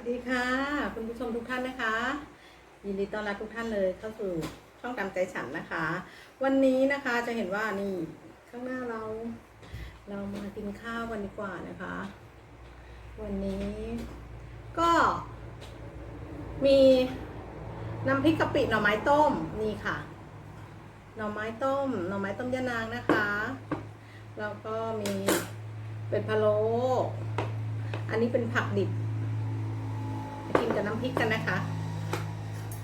วัสดีค่ะ คุณผู้ชมทุกท่านนะคะ ยินดีต้อนรับทุกท่านเลยเข้าสู่ช่องตามใจฉันนะคะ วันนี้นะคะจะเห็นว่านี่ข้างหน้าเรา เรามากินข้าวกันดีกว่านะคะ วันนี้ก็ มีน้ำพริกกะปิหน่อไม้ต้มนี่ค่ะ หน่อไม้ต้ม หน่อไม้ต้มยะนางนะคะแล้วก็มีเป็ดพะโล้อันนี้เป็นผักดิบ กินกับน้ำพริกกันนะคะ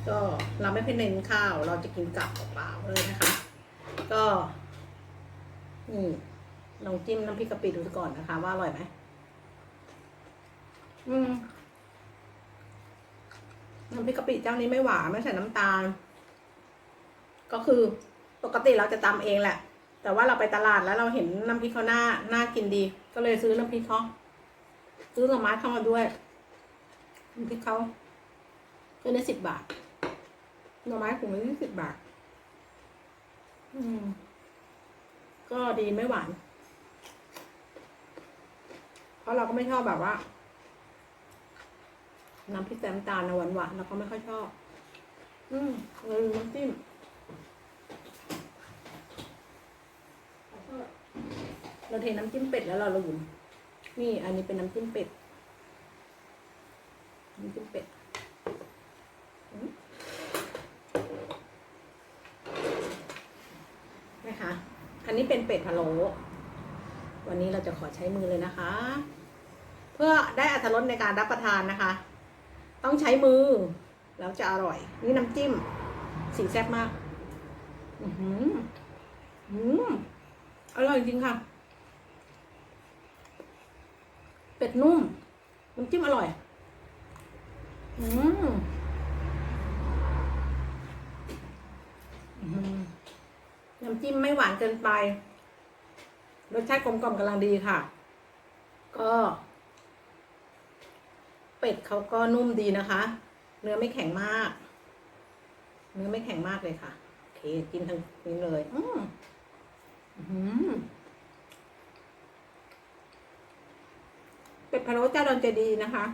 ก็เราไม่เพ่เน้นข้าว เราจะกินกับเปล่าๆเลยนะคะ ก็นี่ลองจิ้มน้ำพริกกะปิดูก่อนนะคะ ว่าอร่อยไหมอืมน้ำพริกกะปิเจ้านี้ไม่หวานไม่ใส่น้ำตาล ก็คือปกติเราจะตำเองแหละ แต่ว่าเราไปตลาดแล้วเราเห็นน้ำพริกเขาหน้าน่ากินดี ก็เลยซื้อน้ำพริกเขาซื้อหน่อไม้เข้ามาด้วยน้ำ พริกเขาก็ได้สิบบาทหน่อไม้ถุงละยี่สิบบาท อืม ก็ดีไม่หวาน เพราะเราก็ไม่ชอบแบบว่า น้ำพริกแต้มตาลนะหวานหวานๆเราก็ไม่ค่อยชอบ อืมเลยน้ำจิ้มเราเทน้ำจิ้มเป็ดแล้วเราลืมนี่ อันนี้เป็นน้ำจิ้มเป็ด น้ำจิ้มเป็ดอืมนะคะ อันนี้เป็นเป็ดพะโล้วันนี้เราจะขอใช้มือเลยนะคะ เพื่อได้อัตรสในการรับประทานนะคะ ต้องใช้มือ แล้วจะอร่อย นี่น้ำจิ้ม สีแซ่บมาก อือหืออืมอร่อยจริงค่ะ เป็ดนุ่มน้ำจิ้มอร่อย อืมอืมำจิ้มไม่หวานเกินไป รสชาติกลมกล่อมกำลังดีค่ะ ก็ เป็ดเขาก็นุ่มดีนะคะ เนื้อไม่แข็งมาก เนื้อไม่แข็งมากเลยค่ะโอเคกินทั้งนี้เลย อืมอืมเป็ดพะโล้เจ้าดอนเจดีนะคะ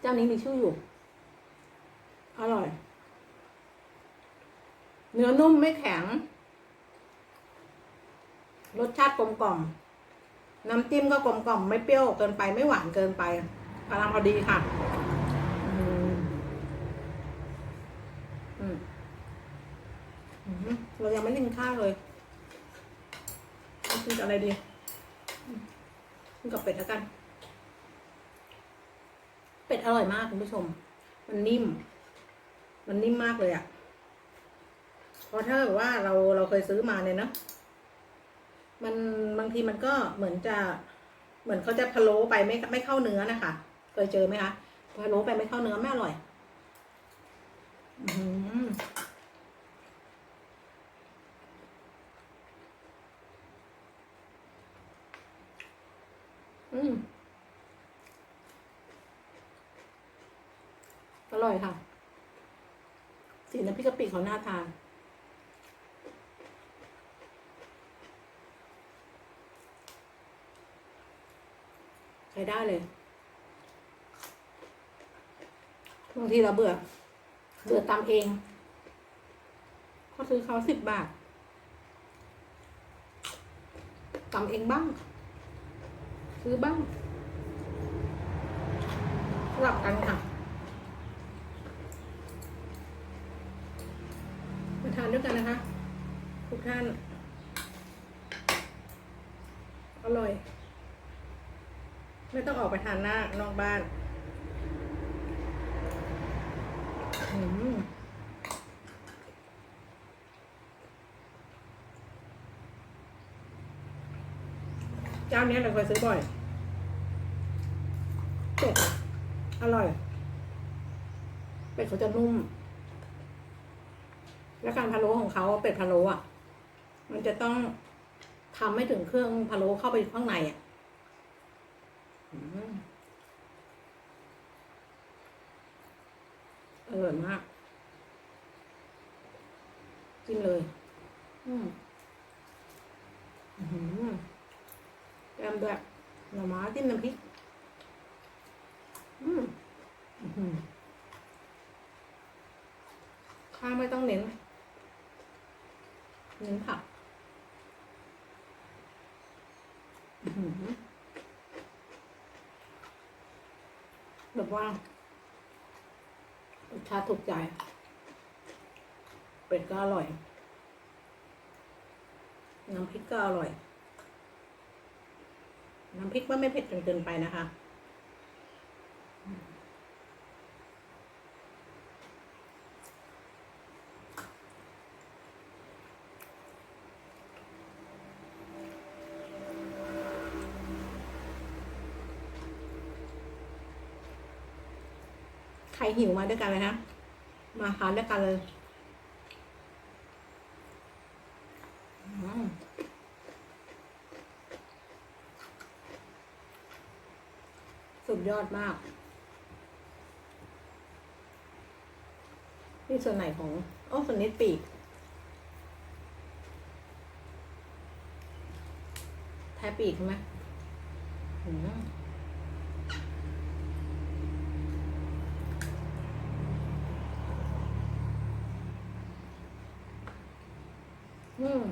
เจ้านี้มีชื่ออยู่ อร่อย เนื้อนุ่มไม่แข็ง รสชาติกลมกล่อม น้ำจิ้มก็กลมกล่อม ไม่เปรี้ยวเกินไปไม่หวานเกินไปกำลังพอดีค่ะอืมอืมเรายังไม่กินข้าวเลยกินกับอะไรดีกินกับเป็ดแล้วกัน เป็ดอร่อยมากคุณผู้ชม มันนิ่ม มันนิ่มมากเลยอะ่ะเพราะถ้าแบบว่าเราเราเคยซื้อมาเนี่ยนะ มันบางทีมันก็เหมือนจะเหมือนเขาจะพะโล้ไปไม่ไม่เข้าเนื้อนะคะเคยเจอไหมคะพะโล้ไปไม่เข้าเนื้อไม่อร่อยอือหืออืมอร่อยค่ะสีน้ำพริกกะปิเขาน่าทาน ช้ได้เลยบางทีเราเบื่อ เบื่อตำเอง ก็ซื้อเขาสิบบาทตำเองบ้าง ซื้อบ้างสลับกันค่ะมาทานด้วยกันนะคะ ทุกท่าน อร่อย ไม่ต้องออกไปทานหน้านอกบ้านเจ้าเนี้ยเราเคยซื้อบ่อยเป็ดอะอร่อย เป็ดเขาจะนุ่ม และการพะโล้ของเขาเป็ดพะโล้อะ มันจะต้องทำให้ถึงเครื่องพะโล้เข้าไปข้างในอะ อืมอร่อยมาก กินเลย อืมอืมแกมด้วยหน่อไม้จิ้มน้ำพริก อืมหือข้าวไม่ต้องเน้น เน้นผักอื้อหือ แบบว่ารสชาติถูกใจ เป็ดก็อร่อย น้ำพริกก็อร่อย น้ำพริกว่าไม่เผ็ดจนเกินไปนะคะ รหิวมาด้วยกันเลยนะ มาทานด้วยกันเลยสุดยอดมาก นี่ส่วนไหนของโอ้ส่วนนี้ปีกแท้ปีกใช่ไหมอืม อืม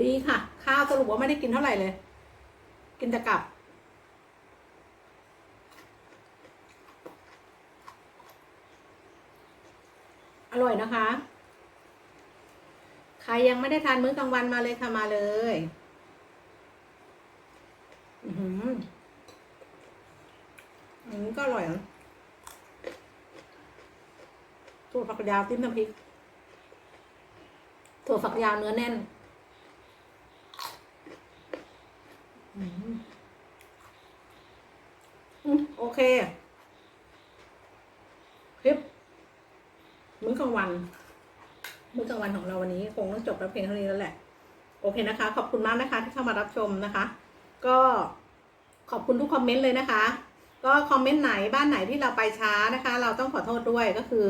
ดีค่ะ ข้าวสรุปว่าไม่ได้กินเท่าไหร่เลย กินแต่กับ อร่อยนะคะ ใครยังไม่ได้ทานมื้อกลางวันมาเลยค่ะมาเลย อือหืออันนี้ก็อร่อยนะถั่วฝักยาวจิ้มน้ำพริก ถั่วฝักยาวเนื้อแน่นอืมอืมโอเค คลิป มื้อกลางวัน มื้อกลางวันของเราวันนี้ คงต้องจบแล้วเพียงเท่านี้แล้วแหละ โอเคนะคะ ขอบคุณมากนะคะ ที่เข้ามารับชมนะคะ ก็ขอบคุณทุกคอมเมนต์เลยนะคะ ก็คอมเมนต์ไหนบ้านไหนที่เราไปช้านะคะ เราต้องขอโทษด้วยก็คือ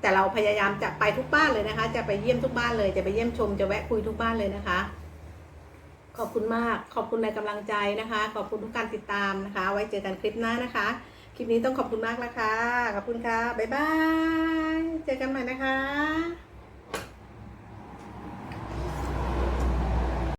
แต่เราพยายามจะไปทุกบ้านเลยนะคะ จะไปเยี่ยมทุกบ้านเลย จะไปเยี่ยมชม จะแวะคุยทุกบ้านเลยนะคะ ขอบคุณมาก ขอบคุณในกำลังใจนะคะ ขอบคุณทุกการติดตามนะคะ ไว้เจอกันคลิปหน้านะคะ คลิปนี้ต้องขอบคุณมากแล้วค่ะขอบคุณค่ะ บ๊ายบาย เจอกันใหม่นะคะ